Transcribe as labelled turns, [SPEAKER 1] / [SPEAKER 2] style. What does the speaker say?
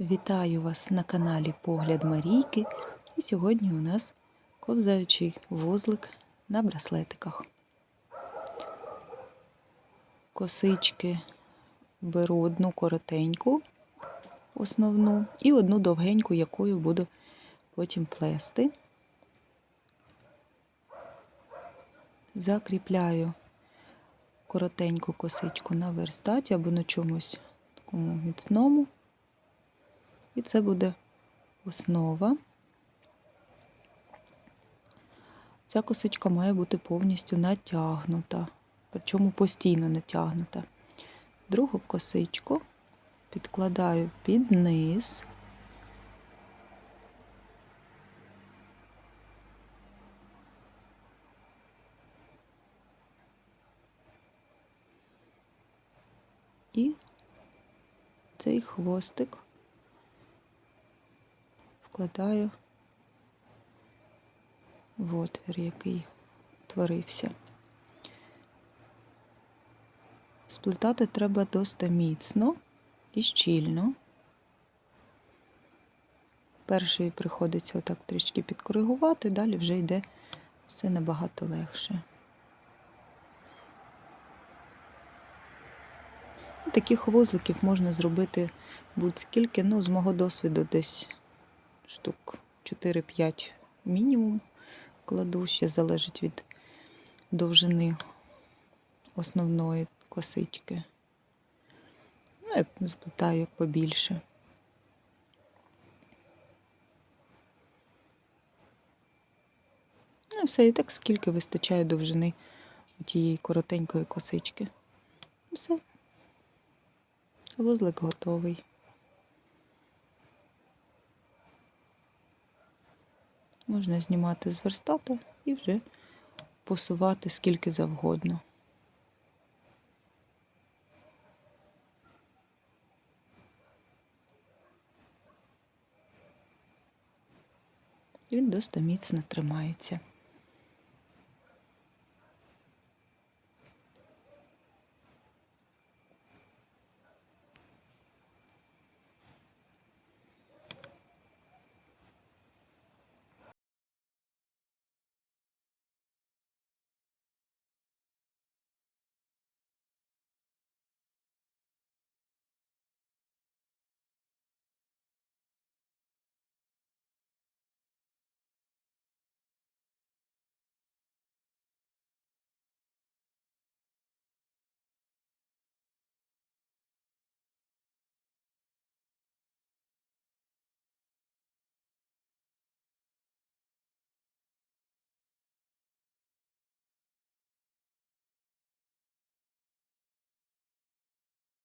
[SPEAKER 1] Вітаю вас на каналі Погляд Марійки. І сьогодні у нас ковзаючий вузлик на браслетиках. Косички беру одну коротеньку, основну, і одну довгеньку, якою буду потім плести. Закріпляю коротеньку косичку на верстаті або на чомусь такому міцному. І це буде основа. Ця косичка має бути повністю натягнута, причому постійно натягнута. Другу косичку підкладаю під низ. І цей хвостик вкладаю в отвір, який творився. Сплетати треба досить міцно і щільно. Перший приходиться отак трішки підкоригувати, далі вже йде все набагато легше. Таких вузликів можна зробити будь-скільки, ну, з мого досвіду, десь штук 4-5 мінімум кладу, ще залежить від довжини основної косички. Ну, я сплетаю як побільше. Ну, все, і так скільки вистачає довжини тієї коротенької косички. Все. Вузлик готовий. Можна знімати з верстата і вже посувати скільки завгодно. Він досить міцно тримається.